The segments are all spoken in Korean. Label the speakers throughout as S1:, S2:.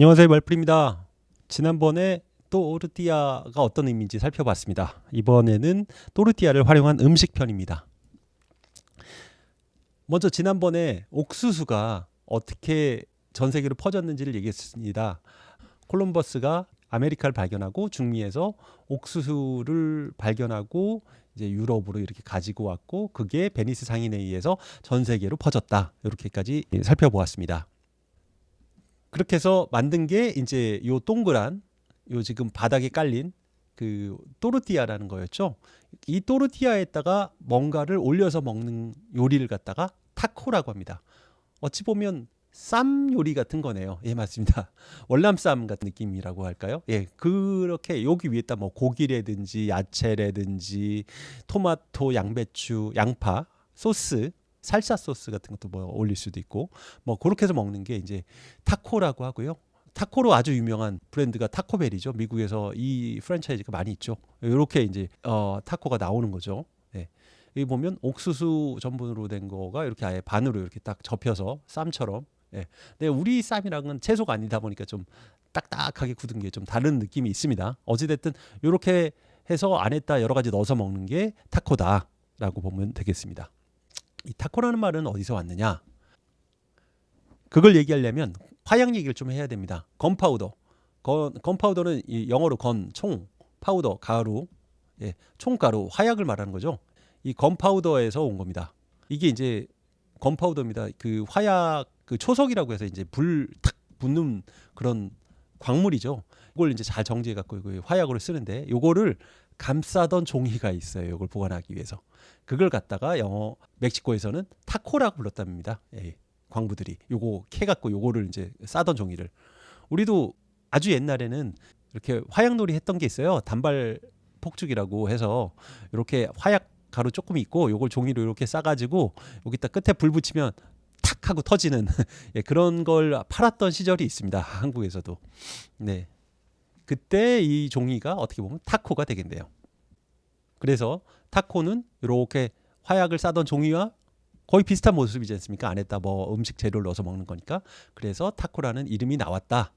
S1: 안녕하세요 말풀입니다. 지난번에 또르띠아가 어떤 의미인지 살펴봤습니다. 이번에는 또르띠아를 활용한 음식 편입니다. 먼저 지난번에 옥수수가 어떻게 전 세계로 퍼졌는지를 얘기했습니다. 콜럼버스가 아메리카를 발견하고 중미에서 옥수수를 발견하고 이제 유럽으로 이렇게 가지고 왔고 그게 베니스 상인에 의해서 전 세계로 퍼졌다. 이렇게까지 살펴보았습니다. 그렇게 해서 만든 게 이제 요 동그란 요 지금 바닥에 깔린 그 또르띠아라는 거였죠. 이 또르띠아에다가 뭔가를 올려서 먹는 요리를 갖다가 타코라고 합니다. 어찌 보면 쌈 요리 같은 거네요. 예, 맞습니다. 월남쌈 같은 느낌이라고 할까요? 예, 그렇게 여기 위에다 뭐 고기라든지 야채라든지 토마토, 양배추, 양파, 소스, 살사 소스 같은 것도 뭐 올릴 수도 있고 뭐 그렇게 해서 먹는 게 이제 타코라고 하고요. 타코로 아주 유명한 브랜드가 타코벨이죠. 미국에서 이 프랜차이즈가 많이 있죠. 이렇게 이제 어, 타코가 나오는 거죠. 네. 여기 보면 옥수수 전분으로 된 거가 이렇게 아예 반으로 이렇게 딱 접혀서 쌈처럼. 예. 근데 우리 쌈이랑은 채소가 아니다 보니까 좀 딱딱하게 굳은 게 좀 다른 느낌이 있습니다. 어찌됐든 이렇게 해서 안에다 여러 가지 넣어서 먹는 게 타코다라고 보면 되겠습니다. 이 타코라는 말은 어디서 왔느냐? 그걸 얘기하려면 화약 얘기를 좀 해야 됩니다. 건파우더. 건, 건파우더는 이 영어로 건, 총, 파우더, 가루, 예, 총가루, 화약을 말하는 거죠. 이 건파우더에서 온 겁니다. 이게 이제 건파우더입니다. 그 화약 그 초석이라고 해서 이제 불 탁 붙는 그런 광물이죠. 이걸 이제 잘 정지해 갖고 그 화약으로 쓰는데 요거를 감싸던 종이가 있어요. 이걸 보관하기 위해서. 그걸 갖다가 영어 멕시코에서는 타코라고 불렀답니다. 예, 광부들이 요거 캐 갖고 요거를 이제 싸던 종이를 우리도 아주 옛날에는 이렇게 화약놀이 했던 게 있어요. 단발 폭죽이라고 해서 이렇게 화약 가루 조금 있고 요걸 종이로 이렇게 싸가지고 여기다 끝에 불 붙이면 탁 하고 터지는 예, 그런 걸 팔았던 시절이 있습니다. 한국에서도. 네. 그때 이 종이가 어떻게 보면 타코가 되겠네요. 그래서 타코는 이렇게 화약을 싸던 종이와 거의 비슷한 모습이지 않습니까? 안에다 뭐 음식 재료를 넣어서 먹는 거니까. 그래서 타코라는 이름이 나왔다.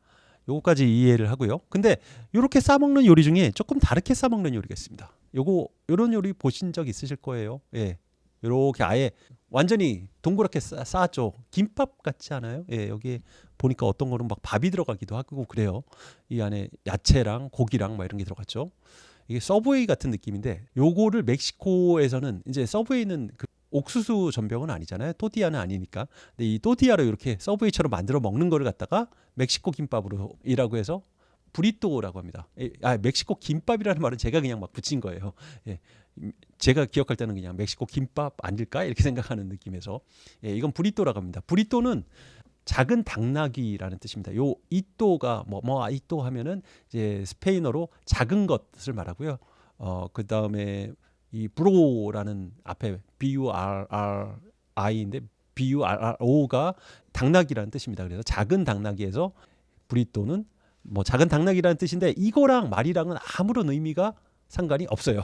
S1: 요거까지 이해를 하고요. 근데 이렇게 싸 먹는 요리 중에 조금 다르게 싸 먹는 요리가 있습니다. 요거 요런 요리 보신 적 있으실 거예요. 예. 요렇게 아예 완전히 동그랗게 싸, 쌓았죠. 김밥 같지 않아요? 예, 여기 보니까 어떤 거는 막 밥이 들어가기도 하고 그래요. 이 안에 야채랑 고기랑 막 이런 게 들어갔죠. 이게 서브웨이 같은 느낌인데 요거를 멕시코에서는 이제 서브웨이는 그 옥수수 전병은 아니잖아요. 또띠아는 아니니까. 근데 이 또띠아로 이렇게 서브웨이처럼 만들어 먹는 거를 갖다가 멕시코 김밥으로 이라고 해서 브리또라고 합니다. 아, 멕시코 김밥이라는 말은 제가 그냥 막 붙인 거예요. 예. 제가 기억할 때는 그냥 멕시코 김밥 아닐까 이렇게 생각하는 느낌에서 예, 이건 브리또라고 합니다. 브리또는 작은 당나귀라는 뜻입니다. 요 이또가 뭐뭐 뭐, 이또 하면은 이제 스페인어로 작은 것을 말하고요. 어 그다음에 이 브로라는 앞에 B U R R I인데 B U R R O가 당나귀라는 뜻입니다. 그래서 작은 당나귀에서 브리또는 뭐 작은 당나귀라는 뜻인데 이거랑 말이랑은 아무런 의미가 상관이 없어요.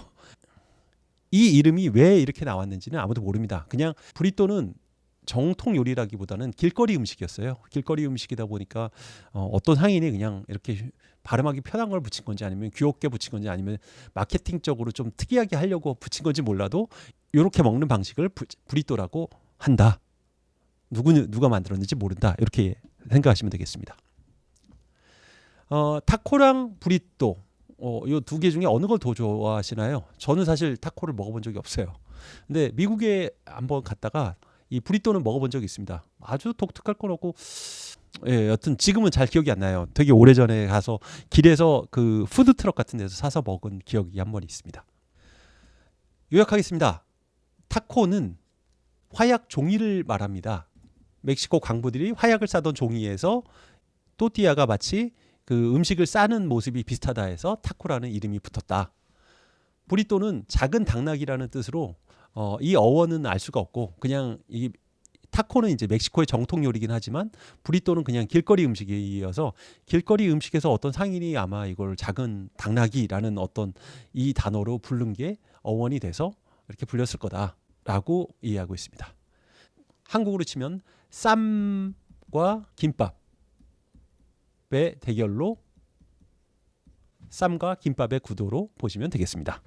S1: 이 이름이 왜 이렇게 나왔는지는 아무도 모릅니다. 그냥 브리또는 정통 요리라기보다는 길거리 음식이었어요. 길거리 음식이다 보니까 어, 어떤 상인이 그냥 이렇게 발음하기 편한 걸 붙인 건지 아니면 귀엽게 붙인 건지 아니면 마케팅적으로 좀 특이하게 하려고 붙인 건지 몰라도 이렇게 먹는 방식을 부, 브리또라고 한다. 누구 누가 만들었는지 모른다. 이렇게 생각하시면 되겠습니다. 어, 타코랑 브리또 어, 이 두 개 중에 어느 걸 더 좋아하시나요? 저는 사실 타코를 먹어본 적이 없어요. 근데 미국에 한번 갔다가 이 브리또는 먹어본 적이 있습니다. 아주 독특할 건 없고, 예, 여튼 지금은 잘 기억이 안 나요. 되게 오래 전에 가서 길에서 그 푸드 트럭 같은 데서 사서 먹은 기억이 한 번 있습니다. 요약하겠습니다. 타코는 화약 종이를 말합니다. 멕시코 광부들이 화약을 싸던 종이에서 또띠아가 마치 그 음식을 싸는 모습이 비슷하다 해서 타코라는 이름이 붙었다. 브리또는 작은 당나귀라는 뜻으로 어, 이 어원은 알 수가 없고 그냥 이 타코는 이제 멕시코의 정통 요리긴 하지만 브리또는 그냥 길거리 음식이어서 길거리 음식에서 어떤 상인이 아마 이걸 작은 당나귀라는 어떤 이 단어로 부른 게 어원이 돼서 이렇게 불렸을 거다라고 이해하고 있습니다. 한국으로 치면 쌈과 김밥 대결로 쌈과 김밥의 구도로 보시면 되겠습니다.